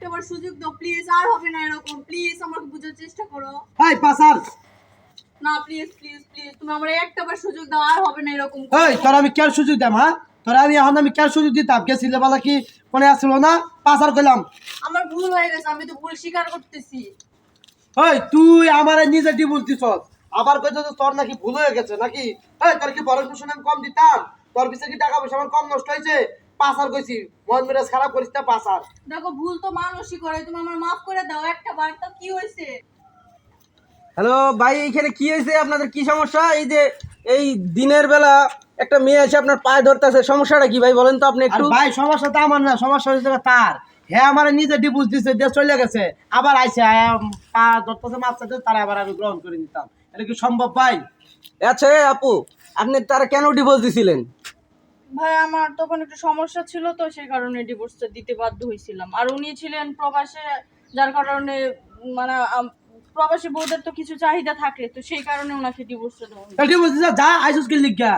একটাবার সুযোগ দাও প্লিজ আর হবে না এরকম। প্লিজ আমাকে বোঝার চেষ্টা করো। এই পাসার। না প্লিজ প্লিজ প্লিজ তুমি আমার একটাবার সুযোগ দাও আর হবে না এরকম এই তোর আমি কেন সুযোগ দাম হ্যাঁ? তোর আমি এখন আমি কেন সুযোগ দিতাম? গেছিলে বলা কি? মনে আসছিল না? পাসার কইলাম। আমার ভুল হয়ে গেছে আমি তো ভুল স্বীকার করতেছি। এই তুই আমার নিজে ডি বলতিস আবার কইতে তোর নাকি ভুল হয়ে গেছে নাকি? এই তোর কি বরং পোষণ আমি কম দিতাম? তোর পিছে কি টাকা পয়সা আমার কম নষ্ট হয়েছে? পাসার কইছি। মন মেরাজ খারাপ করিস না পাসার দেখো ভুল তো মানুষই করে তুমি আমার মাফ করে দাও একটা বার তো কি হয়েছে? হ্যালো ভাই এখানে কি হয়েছে? আপনাদের কি সমস্যা? এই যে এই দিনের বেলা একটা মেয়ে এসে আপনার পায়ে ধরতেছে সমস্যাটা কি ভাই বলেন তো আপনি একটু। ভাই সমস্যা তো আমার না সমস্যা হয়েছে তার। হ্যাঁ আমার নিজে ডিপুজ দিছে দিয়ে চলে গেছে। আবার আইসে পা ধরতেছে মাছ চাইতে তারা আবার আমি গ্রহণ করে নিতাম। এটা কি সম্ভব ভাই? আচ্ছা এ আপু আপনি তারা কেন ডিভোর্স দিছিলেন? ভাই, আমার তখন একটু সমস্যা ছিল তো, সেই কারণে ডিভোর্সটা দিতে বাধ্য হয়েছিলাম। আর উনি ছিলেন প্রবাসে, যার কারণে মানে প্রবাসী বউদের তো কিছু চাহিদা থাকে, তো সেই কারণে ওনাকে ডিভোর্সটা দেওয়া দিছে, যা আইসুস কি লিখা।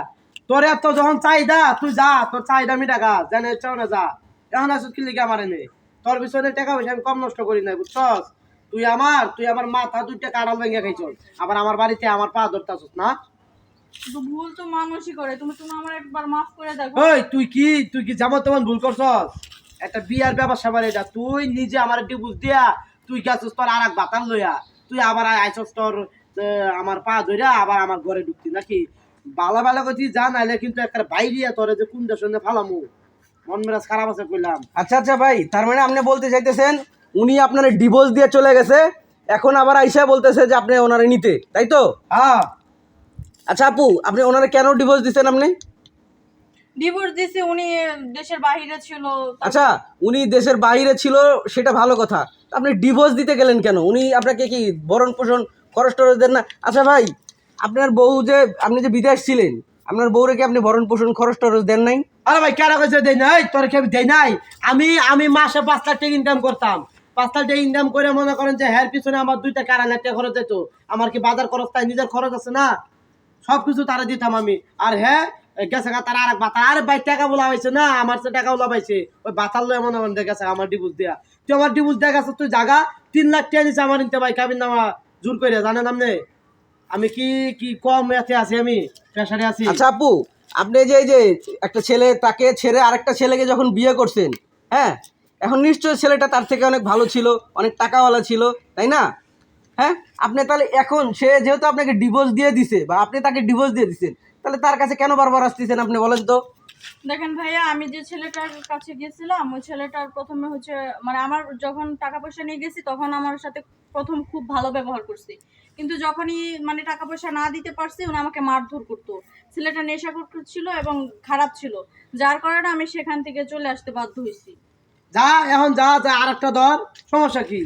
তোর এত যখন চাহিদা, তুই যা, তোর চাহিদা মিটা গা জানে চাও না যা। এখন আইসুস কি লিখা আমার এনে তোর পিছনে টাকা পয়সা আমি কম নষ্ট করি নাই, বুঝছস? তুই আমার তুই আমার মাথা দুইটা কাড়াল ভেঙে খাইছ আবার আমার বাড়িতে আমার পা ধরতাছস, না? তো ভুল তো মানুষই করে। তুমি তুমি আমার একবার মাফ করে দেখো। ওই তুই কি? তুই কি যেমন তেমন ভুল করছস? একটা বিয়ার ব্যবসা বাড়ি যা। তুই নিজে আমার ডিপুজ দিয়া তুই গেছস তোর আর এক বাতাল লইয়া। তুই আবার আইসস তোর আমার পা ধইরা আবার আমার ঘরে ঢুকতি নাকি? বালা বালা করছি যা নাইলে কিন্তু একটা বাইরিয়া তোরে যে কোন দেশ ফালামু। মন মেরাজ খারাপ আছে কইলাম। আচ্ছা আচ্ছা ভাই তার মানে আপনি বলতে চাইতেছেন উনি আপনার ডিভোর্স দিয়ে চলে গেছে এখন আবার আইসা বলতেছে যে আপনি ওনারে নিতে তাই তো? হ্যাঁ। আচ্ছা আপু আপনি ওনারে কেন ডিভোর্স দিচ্ছেন আপনি? ডিভোর্স দিছে উনি দেশের বাইরে ছিল। আচ্ছা উনি দেশের বাইরে ছিল সেটা ভালো কথা। আপনি ডিভোর্স দিতে গেলেন কেন? উনি আপনাকে কি বরণ পোষণ খরচ টরচ দেন না? আচ্ছা ভাই আপনার বউ যে আপনি যে বিদেশ ছিলেন আপনার বউরে কি আপনি ভরণ পোষণ খরচ টরচ দেন নাই? আরে ভাই কেন কইছে দেই নাই? তোর কি আমি দেই নাই? আমি আমি মাসে পাঁচ লাখ টাকা ইনকাম করতাম। পাঁচ লাখ টাকা ইনকাম করে মনে করেন যে হের পিছনে আমার দুইটা কারা লাখ টাকা খরচ যেত আমার কি বাজার খরচ তাই নিজের খরচ আছে না? সব কিছু তারা দিতাম আমি। আর হ্যাঁ গেছে তারা আর বাতা আরে ভাই, টাকা বলা হয়েছে না, আমার তো টাকা বলা পাইছে ওই বাতাল লয় মনে করেন গেছে আমার ডিভোর্স দিয়া। তুই আমার ডিভোর্স দেয়া তুই জাগা। তিন লাখ টাকা নিচ্ছে আমার নিতে ভাই, কাবিন নামা। জোর করে জানেন আপনি? আমি কি কি কম এতে আছি আমি? প্রেশারে আছি। আচ্ছা আপু, আপনি যে যে একটা ছেলে, তাকে ছেড়ে আরেকটা ছেলেকে যখন বিয়ে করছেন হ্যাঁ? এখন নিশ্চয়ই ছেলেটা তার থেকে অনেক ভালো ছিল, অনেক টাকাওয়ালা ছিল, তাই না? হ্যাঁ? আপনি তাহলে এখন সে যেহেতু আপনাকে ডিভোর্স দিয়ে দিছে বা আপনি তাকে ডিভোর্স দিয়ে দিছেন তাহলে তার কাছে কেন বারবার আসতেছেন আপনি বলেন তো? দেখেন ভাইয়া আমি যে ছেলেটার কাছে গেছিলাম ওই ছেলেটার প্রথমে হচ্ছে মানে আমার যখন টাকা পয়সা নিয়ে গেছি তখন আমার সাথে প্রথম খুব ভালো ব্যবহার করছি। কিন্তু যখনই মানে টাকা পয়সা না দিতে পারছি উনি আমাকে মারধর করতো। ছেলেটা নেশা করছিল এবং খারাপ ছিল যার কারণে আমি সেখান থেকে চলে আসতে বাধ্য হয়েছি। যা এখন যা যা আর একটা ধর সমস্যা কি?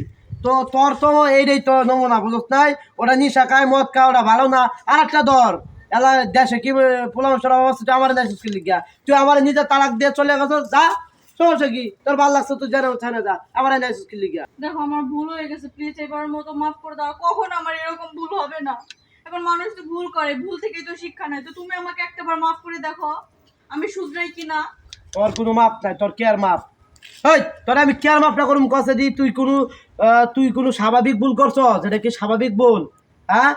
তো তোর তো এইটাই তো নমুনা বুঝত নাই? ওটা নিশা খায় মদ খায় ওটা ভালো না। আর একটা ধর এলা দেশে কি পোলাম পোলামসর অবস্থা আমার দেশে কি লিখা তুই আমার নিজে তালাক দিয়ে চলে গেছ যা। সমস্যা কি? তোর ভালো লাগছে তুই জানে ছানে যা। আমার দেশে কি লিখা দেখো আমার ভুল হয়ে গেছে প্লিজ এবার মতো মাফ করে দাও। কখন আমার এরকম ভুল হবে না? এখন মানুষ তো ভুল করে ভুল থেকেই তো শিক্ষা নেয়। তো তুমি আমাকে একটাবার মাফ করে দেখো আমি শুধরাই কিনা? তোর কোনো মাপ নাই তোর কেয়ার মাপ? ওই তোর আমি কেয়ার মাপটা করুম কষে দি তুই কোনো তুই কোনো স্বাভাবিক ভুল করছ? যেটা কি স্বাভাবিক ভুল? হ্যাঁ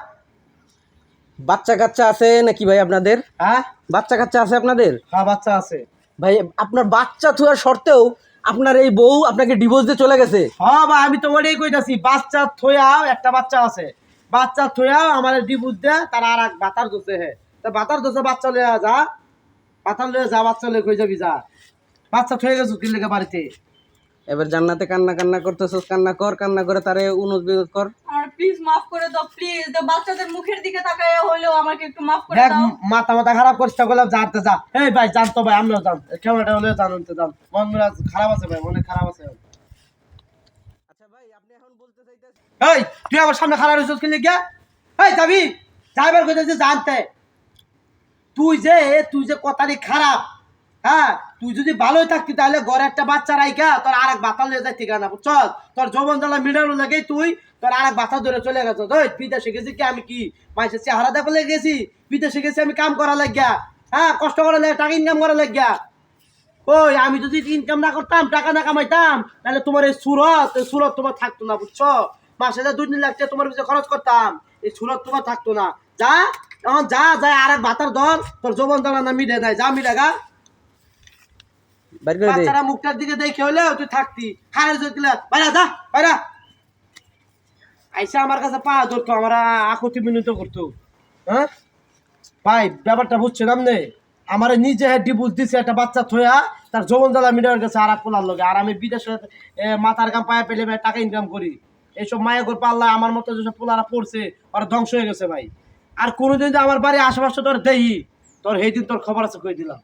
বাচ্চা কাচ্চা আছে নাকি ভাই আপনাদের? হ্যাঁ বাচ্চা কাচ্চা আছে আপনাদের? হ্যাঁ বাচ্চা আছে। ভাই আপনার বাচ্চা থুয়ার সত্ত্বেও আপনার এই বউ আপনাকে ডিভোর্স দিয়ে চলে গেছে। হ্যাঁ ভাই আমি তো ওটাই কইতাছি বাচ্চা থইয়াও একটা বাচ্চা আছে। বাচ্চা থইয়াও আমার ডিবুজ দে তার আর এক বাতার দোষে হে। তা বাতার দোষে বাচ্চা লইয়া যা বাতার লয়ে যা বাচ্চা লইয়া কই যাবি যা? বাচ্চা থয়ে গেছো কি লেগে বাড়িতে। এবার জান্নাতে কান্না কান্না করতেছস কান্না কর কান্না করে তারে উনুস বিনোদ কর। আর প্লিজ মাফ করে দাও প্লিজ বাচ্চাদের মুখের দিকে তাকায় হলেও আমাকে একটু মাফ করে দেখ দাও। মাথা মাথা খারাপ করছিস করলাম জানতে যা এই ভাই জান তো ভাই আমরাও জান কেমনটা হলে জানতে জান মন মেজাজ খারাপ আছে ভাই মনে খারাপ আছে। আচ্ছা ভাই আপনি এখন বলতে চাইতেছেন এই তুই আমার সামনে খারাপ হয়েছিস কি লেগে? এই যাবি? যাইবার কইতেছি জানতে। তুই যে তুই যে কথাটি খারাপ হ্যাঁ তুই যদি ভালোই থাকতি তাহলে ঘরে একটা বাচ্চা রাইখা, তোর আর এক বাতা লয়ে যাইতি কেনা? বুঝছস? তোর যৌবন জ্বালা মিটানো লাগে তুই তোর আর এক ধরে চলে গেছ। তুই বিদেশে গেছি কি আমি কি? মাইসের চেহারা দেখে লেগে গেছি? বিদেশে গেছি আমি কাম করা লাগিয়া। হ্যাঁ কষ্ট করা লাগে টাকা ইনকাম করা লাগিয়া। ওই, আমি যদি ইনকাম না করতাম, টাকা না কামাইতাম, তাহলে তোমার এই সুরত এই সুরত তোমার থাকতো না বুঝছ মাসে যা দুই লাখ তোমার পিছনে খরচ করতাম। এই সুরত তোমার থাকতো না। যা, এখন যা যা আর এক ভাতার ধর, তোর জবন দাঁড়া না মিটে দেয় যা মিটে গা। বাচ্চারা মুখটার দিকে দেখে তুই থাকতি। বাইরা, যা, বাইরা। আইসা আমার কাছে পা ধরতো, আমার আকুতি করতো। হ্যাঁ? ভাই, ব্যাপারটা আমার নিজে ডিপুজ দিছে একটা বাচ্চা থয়া তার জবন জ্বালা মিটার গেছে আর পোলার লগে। আর আমি বিদেশে মাথার কাম পায়ে পেলে টাকা ইনকাম করি। এইসব মায়া করে পাল্লা আমার মতো যেসব পোলারা পড়ছে, ওরা ধ্বংস হয়ে গেছে ভাই। আর কোনোদিন আমার বাড়ি আশেপাশে তোর দেই, তোর সেই দিন তোর খবর আছে, কই দিলাম।